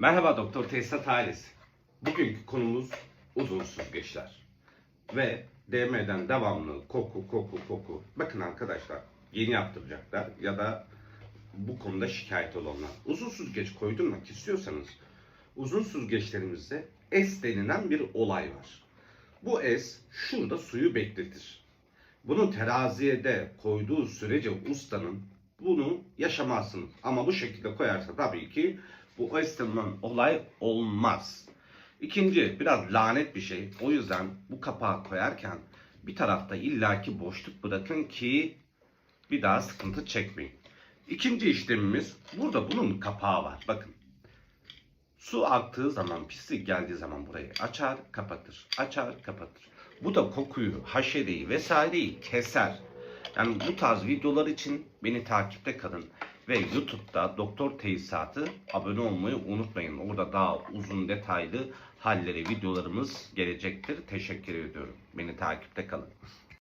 Merhaba Doktor Tesisat ailesi. Bugünkü konumuz uzun süzgeçler. Ve DM'den devamlı koku koku koku. Bakın arkadaşlar yeni yaptıracaklar ya da bu konuda şikayet olanlar. Uzun süzgeç koydurmak istiyorsanız uzun süzgeçlerimizde es denilen bir olay var. Bu es şurada suyu bekletir. Bunu teraziye de koyduğu sürece ustanın bunu yaşamazsınız. Ama bu şekilde koyarsa tabii ki bu esnenen olay olmaz. İkinci biraz lanet bir şey. O yüzden bu kapağı koyarken bir tarafta illaki boşluk bırakın ki bir daha sıkıntı çekmeyin. İkinci işlemimiz burada bunun kapağı var. Bakın. Su aktığı zaman, pislik geldiği zaman burayı açar, kapatır. Açar, kapatır. Bu da kokuyu, haşereyi vesaireyi keser. Yani bu tarz videolar için beni takipte kalın. Ve YouTube'da Doktor Tesisatı abone olmayı unutmayın. Orada daha uzun detaylı halleri videolarımız gelecektir. Teşekkür ediyorum. Beni takipte kalın.